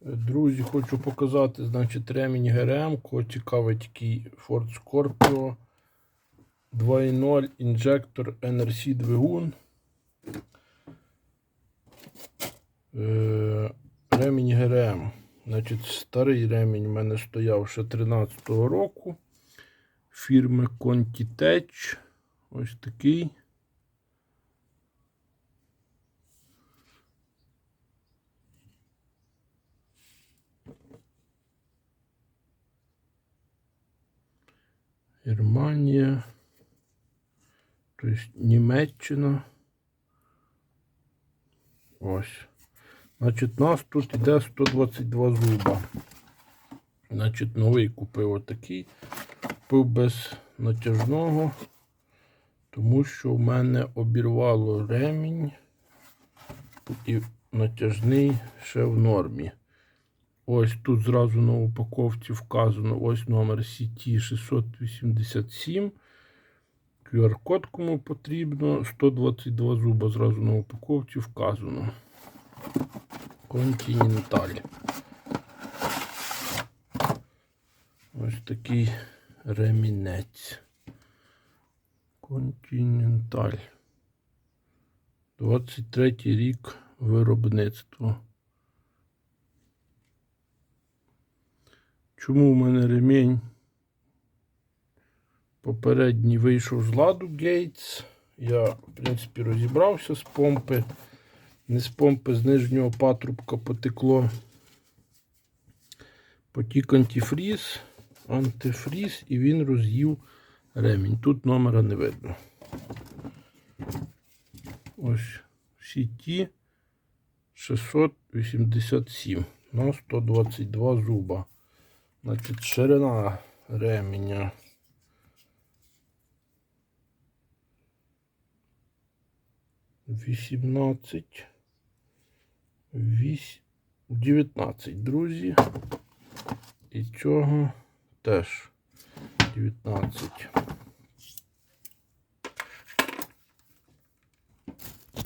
Друзі, хочу показати, значить, ремінь ГРМ, кого цікавить такий Ford Scorpio 2.0 інжектор NRC двигун. Е, ремінь ГРМ. Значить, старий ремінь в мене стояв ще 13-го року. Фірми Contitech. Ось такий. Германія. Тобто Німеччина. Ось. Значить, нас тут йде 122 зуба. Значить, новий купив отакий. Купив без натяжного, тому що в мене обірвало ремінь і натяжний ще в нормі. Ось тут зразу на упаковці вказано ось номер CT 687. QR-код кому потрібно. 122 зуба зразу на упаковці вказано. Континенталь. Ось такий ремінець. Континенталь. 23 рік виробництва. Чому в мене ремінь попередній вийшов з ладу Гейтс? Я, в принципі, розібрався з помпи. Не з помпи, з нижнього патрубка потекло. Потік антифріз, антифріз і він роз'їв ремінь. Тут номера не видно. Ось ті 687 на 122 зуба. Значить, ширина ременя. Вісімнадцять. Вісь... 19, друзі. І цього теж 19.